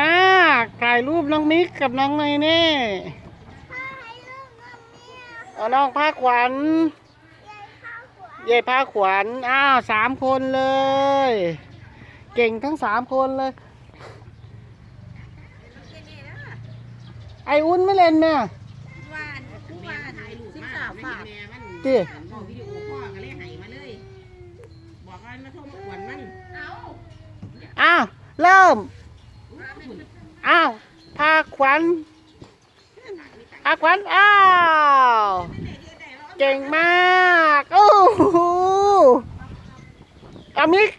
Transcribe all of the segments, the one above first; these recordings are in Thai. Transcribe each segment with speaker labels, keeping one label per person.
Speaker 1: มากถ่ายรูปน้องมิกกับน้องเนยเน่เอาน้องผ้าขวัญเย่ผ้าขวัญอ้าวสามคนเลย เก่งทั้งสามคนเลย ไออุ่นไม่เล่นเนี่ย
Speaker 2: วานผู้วานสิบสามบาท
Speaker 1: ตี
Speaker 3: บอกวิดีโอพ่อก็เลยให้มาเลยบอกว่ามาโทรมากวนมัน
Speaker 1: อ้าวเริ่ม อ้าวพาขวัญพาขวัญอ้าวเก่งมากโอ้โหอามิก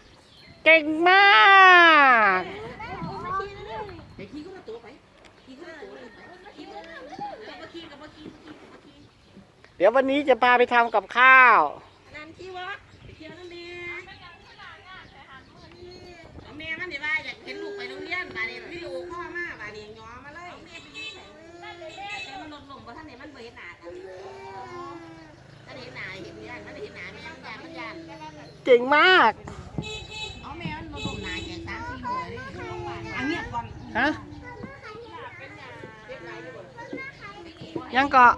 Speaker 1: เก่งมาก
Speaker 3: เดี๋
Speaker 1: ยววันนี้จะพาไปทำกับข้าวะ
Speaker 3: ไปเที่ยวนั่นเองเอาแม่มันเดี๋ยวว่าอยากเห็นลูกไปโรงเรียนบาดนี้วิดีโอพ่อมาบาดนี้ย้อมาเลยแต่มันลดลงเพราะท่านเนี่ยมันเบื่อหนากันท่านเห็นหนาเห็นมันเห็นหนาแม่มันยันมันยัน
Speaker 1: เก่งมาก
Speaker 3: เอาแม่มันลดลงหนาแก่สามสี่หัวเลยอันเงียก่อน
Speaker 1: ฮะ ยังเกาะ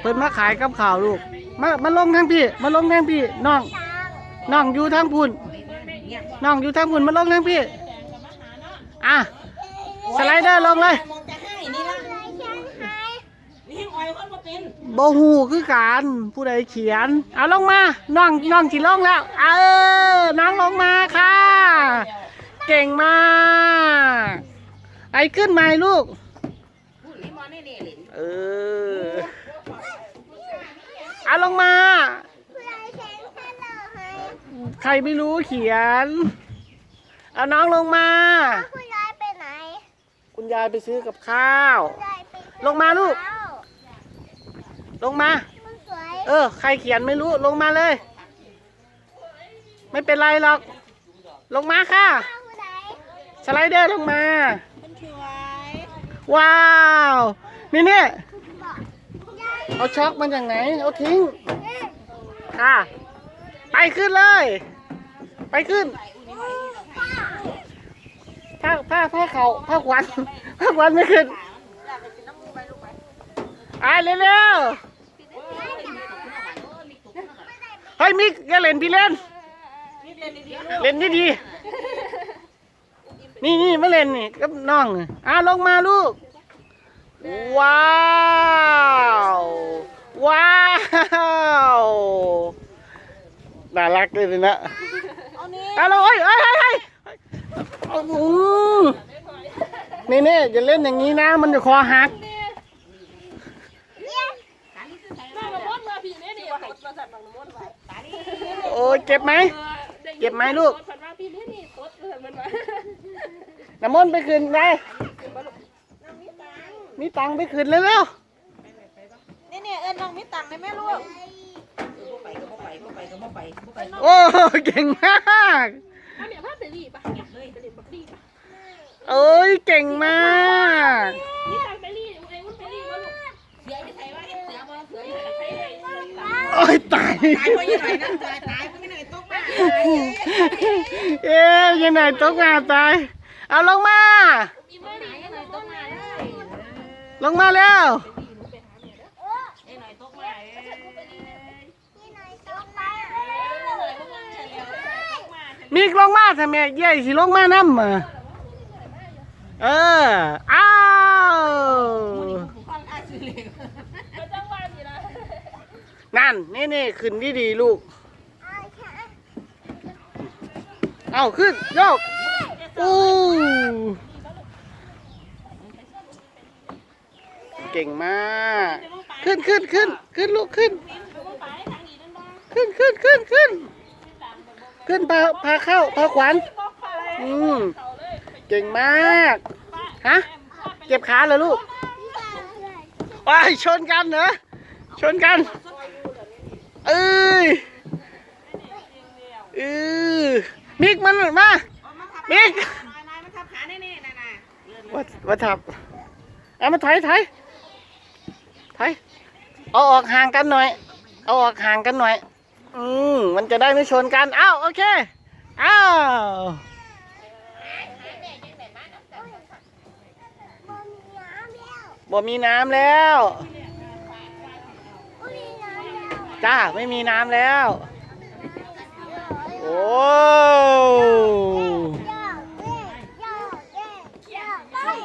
Speaker 1: เพิ่นมาขายกับข่าวลูก มามาลงทางพี่ มาลงทางพี่น้องน้องอยู่ทางพุ่นน้องอยู่ทางพุ่นมาลงทางพี่ อะ สไลเดอร์ลงเลย
Speaker 3: มองจะให้นี่ละนี่ยังอ่อย คนมาเป็น
Speaker 1: โบหูคือการผู้ใดเขียน เอาลงมาน้องน้องจีลงแล้ว เออ น้องลงมาค่ะ เก่งมาก ไอ้ขึ้นไหมลูก
Speaker 3: พูดนี่มอนี่นี่หลิน
Speaker 1: เออ เอาลงมา ใครไม่รู้เขียน เอาน้องลงมา
Speaker 2: คุณยายไปไหน
Speaker 1: คุณยายไปซื้อกับข้าว
Speaker 2: ยายไป
Speaker 1: ลงมาลูก ลงมา
Speaker 2: มันสวย
Speaker 1: เออ ใครเขียนไม่รู้ ลงมาเลย ไม่เป็นไรหรอก ลงมาค่ะ
Speaker 2: คุณไหน
Speaker 1: สไลเดอร์ลงมา
Speaker 2: มันสวย
Speaker 1: ว้าว นี่เนี่ย
Speaker 2: ยาย
Speaker 1: เอาช็อกมันจากไหน เอาทิ้ง ค่ะ ไปขึ้นเลย ไปขึ้น ผ้าผ้าผ้าเขาผ้าขวัญผ้าขวัญไม่ขึ้นไอ้เร็วๆ เฮ้ยมิกอย่าเล่นพี่เล่น เล่นดีดีๆนี่นี่ไม่เล่นนี่กับน้องอะลงมาลูก ว้าวว้าวน่ารักเลยนะ
Speaker 2: เอานี้
Speaker 1: เอาเลยเอ้ยเอ้ยเอ้ยเอ้ยโอ้โหนี่นี่อย่าเล่นอย่างนี้นะ มันจะคอหัก โอ้ยเจ็บไหม เจ็บไหมลูกน้ำมนต์ไปคืนไปมีตังค์ไปคืนเร็ว
Speaker 2: นี่เนี่ยเอิญน้องมีตังค์ได้ไหมลูก
Speaker 3: บ่ไปก็บ่ไปบ่ไปก็บ่ไปบ่ไป
Speaker 1: ๆโอ้เก่งมากเอ้ยเก่งมาก
Speaker 3: เสือจะใส่ว่าเสือบ่เสือจะใส่
Speaker 1: โอ้ยตาย
Speaker 3: ตายเพราะยังไงนะตายตายเพราะยังไงตกมา
Speaker 1: เอ๊ยยังไงตกงานตาย เอาลงมา ลงมาแล้ว
Speaker 3: ไอ้หน่อยตกมาเอ้ย
Speaker 1: มีลงมาทำไมเย่สิลงมาน้ำมาเออ อ้าว
Speaker 3: ผู้ฟังอาซื้อเลย
Speaker 1: นั่นนี่นี่ขึ้นดีดีๆลูก เอาขึ้นโยกอู้เก่งมาก ขึ้นขึ้นขึ้นขึ้นลูกขึ้น ขึ้นขึ้นขึ้นขึ้นขึ้นพาพาเข้าพาขวัญอืมเก่งมากฮะเจ็บขาเหรอลูกว้ายชนกันเหรอชนกัน เอ้ยเออมิกมันมามิก
Speaker 3: ว่า
Speaker 1: ว่าทับเอามาถอยถอยถอยเอาออกห่างกันหน่อย เอาออกห่างกันหน่อย อืมมันจะได้ไม่ชนกันอ้าวโอเคอ้าวบ่มีน้ำแล้ว จ้า ไม่มีน้ำแล้ว โอ้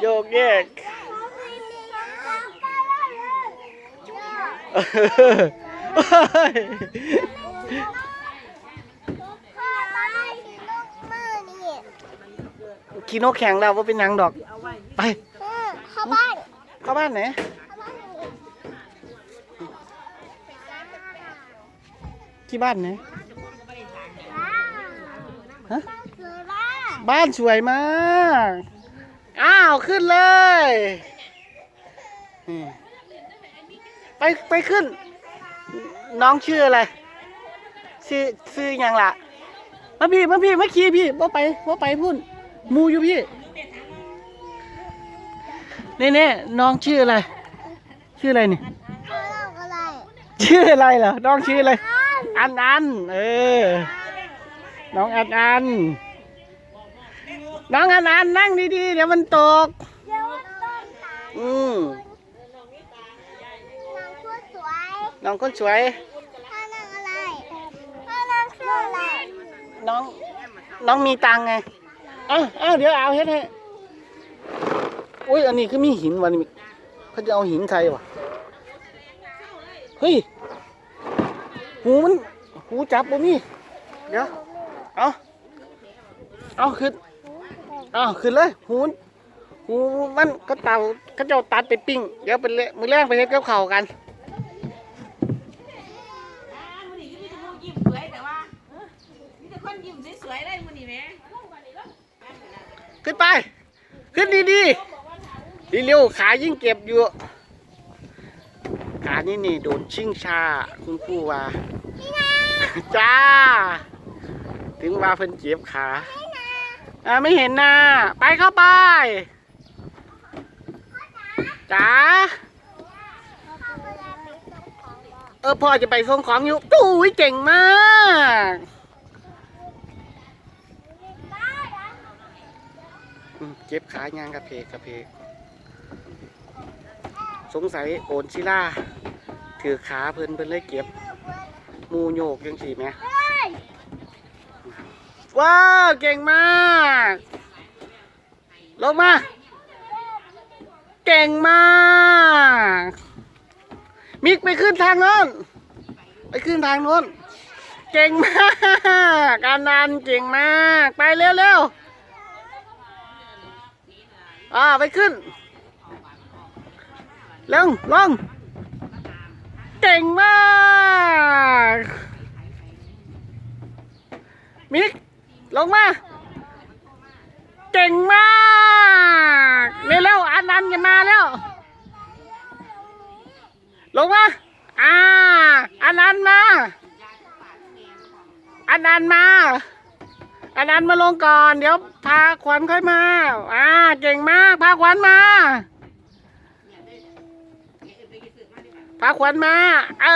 Speaker 1: โยกเยกเฮ้ยขี่นกแข่งแล้วว่าเป็นหยังดอก ไป
Speaker 2: เข้าบ้าน
Speaker 1: เข้าบ้านไหน
Speaker 2: เข้าบ้าน
Speaker 1: ที่บ้านไหนฮะ
Speaker 2: คือบ้าน
Speaker 1: บ้านสวยมาก อ้าว ขึ้นเลยนี่ไปไปขึ้น น้องชื่ออะไร ชื่อชื่อหยังล่ะมาพี่มาพี่มาขี่พี่ว่าไปว่าไปพุ่นหมูอยู่พี่นี่นี่น้องชื่ออะไร ชื่ออะไรนี่
Speaker 2: เขาเล่าอะไร
Speaker 1: ชื่ออะไรเหรอ น้องชื่ออะไร อันอันเออ น้องอันอัน น้องอันอันนั่งดีๆ เดี๋ยวมันตก
Speaker 2: เดี๋ยวต้นตาล
Speaker 1: อืม
Speaker 2: นางชุดสวย
Speaker 1: น้องคนสวย
Speaker 2: พ่อนางอะไร พ่อนางชื่ออะไร
Speaker 1: น้อง น้องมีตังค์ไงเอ้าเอ้าเดี๋ยวเอาเฮ็ดให้อุ้ย อันนี้คือมีหินวะนี่เขาจะเอาหินใส่วะ เฮ้ย หูมันหูจับบ่มีเดี๋ยวเอาเอาขึ้นเอาขึ้นเลยหูนหูมันก็เต่าเขาเจ้าตัดไปปิ้งเดี๋ยวเป็นเละมือแรกไปเฮ็ดกับข้าวกันขึ้นไป ขึ้นดีดีดีเร็วขายิ่งเก็บอยู่ขานี่นี่โดนชิงชาคุณครูว่า จ้า ถึงว่าเพิ่นเจ็บขาอ่าไม่เห็นหน้า ไปเข้าไปจ้าเออพ่อจะไปส่งของอยู่ตู้ยเก่งมากอืมเจ็บขายางกระเพกกระเพกสงสัยโอนชิล่าถือขาเพิ่นเพิ่นเลยเก็บห มูโยกยังสี่ไหมว้าว เก่งมาก ลงมา เก่งมาก มิกไปขึ้นทางโน้น ไปขึ้นทางโน้น เก่งมากการนันเก่งมาก ไปเร็วๆอ่าไปขึ้นลงลง เก่งมาก มิก ลงมา เก่งมากเร็วเร็วอันนันมาแล้ว ลงมา อ่า อันนันมา อันนันมา อันนันมาลงก่อน เดี๋ยวพาขวัญค่อยมา อ่า เก่งมาก พาขวัญมา้าขวัญมา เอ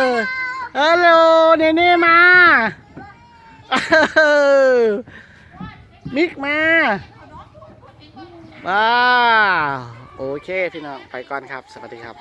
Speaker 1: อฮัลโหลเนเน่มาเออมิกมาว้าโอเคพี่น้องไปก่อนครับ สวัสดีครับ